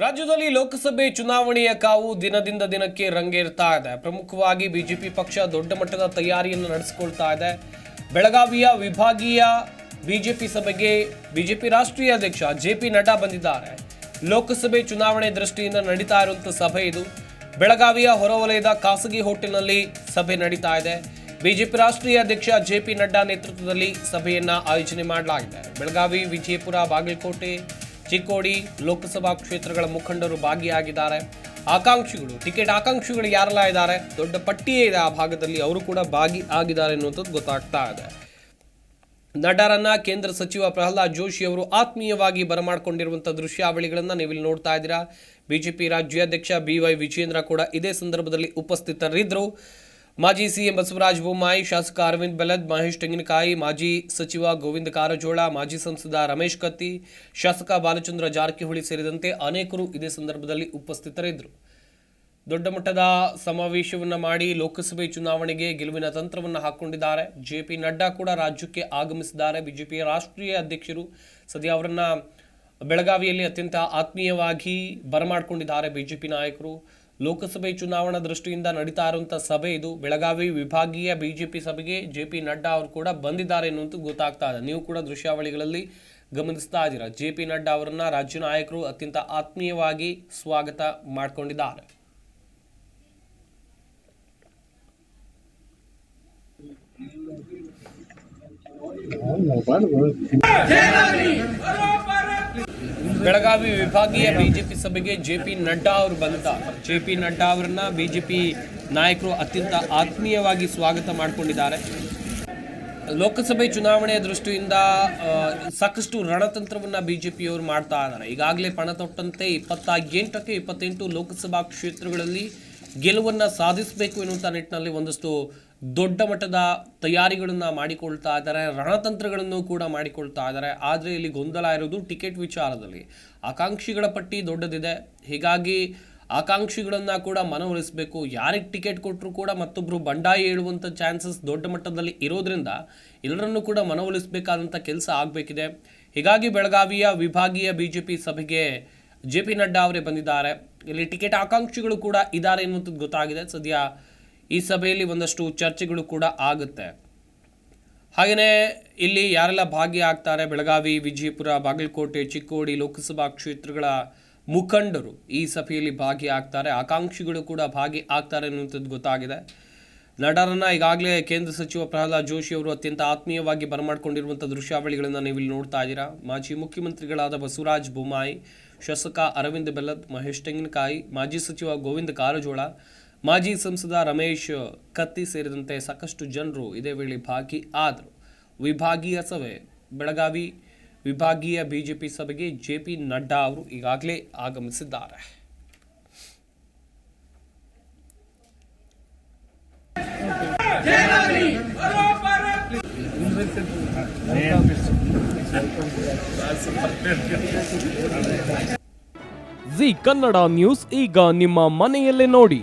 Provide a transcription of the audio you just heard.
ರಾಜ್ಯದಲ್ಲಿ ಲೋಕಸಭೆ ಚುನಾವಣೆಯ ಕಾವು ದಿನದಿಂದ ದಿನಕ್ಕೆ ರಂಗೇರ್ತಾ ಇದೆ. ಪ್ರಮುಖವಾಗಿ ಬಿಜೆಪಿ ಪಕ್ಷ ದೊಡ್ಡ ಮಟ್ಟದ ತಯಾರಿಯನ್ನು ನಡೆಸಿಕೊಳ್ತಾ ಇದೆ. ಬೆಳಗಾವಿಯ ವಿಭಾಗೀಯ ಬಿಜೆಪಿ ಸಭೆಗೆ ಬಿಜೆಪಿ ರಾಷ್ಟ್ರೀಯ ಅಧ್ಯಕ್ಷ ಜೆ ಪಿ ನಡ್ಡಾ ಬಂದಿದ್ದಾರೆ. ಲೋಕಸಭೆ ಚುನಾವಣೆ ದೃಷ್ಟಿಯಿಂದ ನಡೀತಾ ಇರುವಂಥ ಸಭೆ ಇದು. ಬೆಳಗಾವಿಯ ಹೊರವಲಯದ ಖಾಸಗಿ ಹೋಟೆಲ್ನಲ್ಲಿ ಸಭೆ ನಡೀತಾ ಇದೆ. ಬಿಜೆಪಿ ರಾಷ್ಟ್ರೀಯ ಅಧ್ಯಕ್ಷ ಜೆ ಪಿ ನಡ್ಡಾ ನೇತೃತ್ವದಲ್ಲಿ ಸಭೆಯನ್ನ ಆಯೋಜನೆ ಮಾಡಲಾಗಿದೆ. ಬೆಳಗಾವಿ ವಿಜಯಪುರ ಬಾಗಲಕೋಟೆ ಚಿಕ್ಕೋಡಿ ಲೋಕಸಭಾ ಕ್ಷೇತ್ರಗಳ ಮುಖಂಡರು ಭಾಗಿಯಾಗಿದ್ದಾರೆ. ಆಕಾಂಕ್ಷಿಗಳು, ಟಿಕೆಟ್ ಆಕಾಂಕ್ಷಿಗಳು ಯಾರೆಲ್ಲ ಇದ್ದಾರೆ? ದೊಡ್ಡ ಪಟ್ಟಿಯೇ ಇದೆ ಆ ಭಾಗದಲ್ಲಿ. ಅವರು ಕೂಡ ಭಾಗಿ ಆಗಿದ್ದಾರೆ ಅನ್ನುವಂಥದ್ದು ಗೊತ್ತಾಗ್ತಾ ಇದೆ. ನಡ್ಡರನ್ನ ಕೇಂದ್ರ ಸಚಿವ ಪ್ರಹ್ಲಾದ್ ಜೋಶಿ ಅವರು ಆತ್ಮೀಯವಾಗಿ ಬರಮಾಡಿಕೊಂಡಿರುವಂಥ ದೃಶ್ಯಾವಳಿಗಳನ್ನು ನೀವಿಲ್ಲಿ ನೋಡ್ತಾ ಇದ್ದೀರಾ. ಬಿಜೆಪಿ ರಾಜ್ಯಾಧ್ಯಕ್ಷ ಬಿ ವೈ ವಿಜೇಂದ್ರ ಕೂಡ ಇದೇ ಸಂದರ್ಭದಲ್ಲಿ ಉಪಸ್ಥಿತರಿದ್ದರು. ಮಾಜಿ ಸಿಎಂ ಬಸವರಾಜ ಬೊಮ್ಮಾಯಿ, ಶಾಸಕ ಅರವಿಂದ್ ಬೆಲದ್ ಮಹೇಶ್ ತೆಂಗಿನಕಾಯಿ, ಮಾಜಿ ಸಚಿವ ಗೋವಿಂದ ಕಾರಜೋಳ, ಮಾಜಿ ಸಂಸದ ರಮೇಶ್ ಕತ್ತಿ, ಶಾಸಕ ಬಾಲಚಂದ್ರ ಜಾರಕಿಹೊಳಿ ಸೇರಿದಂತೆ ಅನೇಕರು ಇದೇ ಸಂದರ್ಭದಲ್ಲಿ ಉಪಸ್ಥಿತರಿದ್ದರು. ದೊಡ್ಡ ಮಟ್ಟದ ಸಮಾವೇಶವನ್ನ ಮಾಡಿ ಲೋಕಸಭೆ ಚುನಾವಣೆಗೆ ಗೆಲುವಿನ ತಂತ್ರವನ್ನು ಹಾಕ್ಕೊಂಡಿದ್ದಾರೆ ಜೆ ಪಿ ನಡ್ಡಾ ಕೂಡ ರಾಜ್ಯಕ್ಕೆ ಆಗಮಿಸಿದ್ದಾರೆ. ಬಿಜೆಪಿಯ ರಾಷ್ಟ್ರೀಯ ಅಧ್ಯಕ್ಷರು ಸದ್ಯ ಅವರನ್ನು ಬೆಳಗಾವಿಯಲ್ಲಿ ಅತ್ಯಂತ ಆತ್ಮೀಯವಾಗಿ ಬರಮಾಡಿಕೊಂಡಿದ್ದಾರೆ ಬಿಜೆಪಿ ನಾಯಕರು. ಲೋಕಸಭೆ ಚುನಾವಣಾ ದೃಷ್ಟಿಯಿಂದ ನಡೀತಾ ಇರುವಂಥ ಸಭೆ ಇದು. ಬೆಳಗಾವಿ ವಿಭಾಗೀಯ ಬಿಜೆಪಿ ಸಭೆಗೆ ಜೆ ಪಿ ನಡ್ಡಾ ಅವರು ಕೂಡ ಬಂದಿದ್ದಾರೆ ಎನ್ನುವಂತ ಗೊತ್ತಾಗ್ತಾ ಇದೆ. ನೀವು ಕೂಡ ದೃಶ್ಯಾವಳಿಗಳಲ್ಲಿ ಗಮನಿಸ್ತಾ ಇದ್ದೀರಾ? ಜೆ ಪಿ ನಡ್ಡಾ ಅವರನ್ನ ರಾಜ್ಯ ನಾಯಕರು ಅತ್ಯಂತ ಆತ್ಮೀಯವಾಗಿ ಸ್ವಾಗತ ಮಾಡಿಕೊಂಡಿದ್ದಾರೆ. ಬೆಳಗಾವಿ ವಿಭಾಗೀಯ ಬಿಜೆಪಿ ಸಭೆಗೆ ಜೆ ಪಿ ನಡ್ಡಾ ಅವರು ಬಂದ. ಜೆ ಪಿ ನಡ್ಡಾ ಅವರನ್ನ ಬಿಜೆಪಿ ನಾಯಕರು ಅತ್ಯಂತ ಆತ್ಮೀಯವಾಗಿ ಸ್ವಾಗತ ಮಾಡಿಕೊಂಡಿದ್ದಾರೆ. ಲೋಕಸಭೆ ಚುನಾವಣೆಯ ದೃಷ್ಟಿಯಿಂದ ಸಾಕಷ್ಟು ರಣತಂತ್ರವನ್ನ ಬಿಜೆಪಿಯವರು ಮಾಡ್ತಾ ಇದ್ದಾರೆ. ಈಗಾಗಲೇ ಪಣ ತೊಟ್ಟಂತೆ ಇಪ್ಪತ್ತ ಎಂಟಕ್ಕೆ ಇಪ್ಪತ್ತೆಂಟು ಲೋಕಸಭಾ ಕ್ಷೇತ್ರಗಳಲ್ಲಿ ಗೆಲುವನ್ನ ಸಾಧಿಸಬೇಕು ಎನ್ನುವಂಥ ನಿಟ್ಟಿನಲ್ಲಿ ಒಂದಷ್ಟು ದೊಡ್ಡ ಮಟ್ಟದ ತಯಾರಿಗಳನ್ನು ಮಾಡಿಕೊಳ್ತಾ ಇದ್ದಾರೆ, ರಣತಂತ್ರಗಳನ್ನು ಕೂಡ ಮಾಡಿಕೊಳ್ತಾ ಇದ್ದಾರೆ. ಆದರೆ ಇಲ್ಲಿ ಗೊಂದಲ ಇರೋದು ಟಿಕೆಟ್ ವಿಚಾರದಲ್ಲಿ. ಆಕಾಂಕ್ಷಿಗಳ ಪಟ್ಟಿ ದೊಡ್ಡದಿದೆ. ಹೀಗಾಗಿ ಆಕಾಂಕ್ಷಿಗಳನ್ನು ಕೂಡ ಮನವೊಲಿಸಬೇಕು. ಯಾರಿಗೆ ಟಿಕೆಟ್ ಕೊಟ್ಟರು ಕೂಡ ಮತ್ತೊಬ್ಬರು ಬಂಡಾಯ ಹೇಳುವಂಥ ಚಾನ್ಸಸ್ ದೊಡ್ಡ ಮಟ್ಟದಲ್ಲಿ ಇರೋದ್ರಿಂದ ಎಲ್ಲರನ್ನೂ ಕೂಡ ಮನವೊಲಿಸಬೇಕಾದಂಥ ಕೆಲಸ ಆಗಬೇಕಿದೆ. ಹೀಗಾಗಿ ಬೆಳಗಾವಿಯ ವಿಭಾಗೀಯ ಬಿ ಜೆ ಪಿ ಸಭೆಗೆ ಜೆ ಪಿ ನಡ್ಡಾ ಅವರೇ ಬಂದಿದ್ದಾರೆ. ಇಲ್ಲಿ ಟಿಕೆಟ್ ಆಕಾಂಕ್ಷಿಗಳು ಕೂಡ ಇದ್ದಾರೆ ಎನ್ನುವಂಥದ್ದು ಗೊತ್ತಾಗಿದೆ. ಸದ್ಯ ಈ ಸಭೆಯಲ್ಲಿ ಒಂದಷ್ಟು ಚರ್ಚೆಗಳು ಕೂಡ ಆಗುತ್ತೆ. ಹಾಗೆಯೇ ಇಲ್ಲಿ ಯಾರೆಲ್ಲ ಭಾಗಿಯಾಗ್ತಾರೆ, ಬೆಳಗಾವಿ, ವಿಜಯಪುರ, ಬಾಗಲಕೋಟೆ, ಚಿಕ್ಕೋಡಿ ಲೋಕಸಭಾ ಕ್ಷೇತ್ರಗಳ ಮುಖಂಡರು ಈ ಸಭೆಯಲ್ಲಿ ಭಾಗಿಯಾಗ್ತಾರೆ. ಆಕಾಂಕ್ಷಿಗಳು ಕೂಡ ಭಾಗಿ ಆಗ್ತಾರೆ ಅನ್ನುವಂಥದ್ದು ಗೊತ್ತಾಗಿದೆ. ನಡರನ್ನ ಈಗಾಗಲೇ ಕೇಂದ್ರ ಸಚಿವ ಪ್ರಹ್ಲಾದ್ ಜೋಶಿ ಅವರು ಅತ್ಯಂತ ಆತ್ಮೀಯವಾಗಿ ಬರಮಾಡಿಕೊಂಡಿರುವಂಥ ದೃಶ್ಯಾವಳಿಗಳನ್ನು ನೀವು ಇಲ್ಲಿ ನೋಡ್ತಾ ಇದ್ದೀರಾ. ಮಾಜಿ ಮುಖ್ಯಮಂತ್ರಿಗಳಾದ ಬಸವರಾಜ ಬೊಮ್ಮಾಯಿ, ಶಾಸಕ ಅರವಿಂದ್ ಬೆಲ್ಲದ್, ಮಹೇಶ್ ತೆಂಗಿನಕಾಯಿ, ಮಾಜಿ ಸಚಿವ ಗೋವಿಂದ ಕಾರಜೋಳ ಮಾಜಿ ಸಂಸದ ರಮೇಶ್ ಕತ್ತಿ ಸೇರಿದಂತೆ ಸಾಕಷ್ಟು ಜನರು ಇದೇ ವೇಳೆ ಭಾಗಿ ಆದರು. ವಿಭಾಗೀಯ ಸಭೆ, ಬೆಳಗಾವಿ ವಿಭಾಗೀಯ ಬಿಜೆಪಿ ಸಭೆಗೆ ಜೆ ಪಿ ನಡ್ಡಾ ಅವರು ಈಗಾಗಲೇ ಆಗಮಿಸಿದ್ದಾರೆ. ಜಿ ಕನ್ನಡ ನ್ಯೂಸ್ ಈಗ ನಿಮ್ಮ ಮನೆಯಲ್ಲೇ ನೋಡಿ.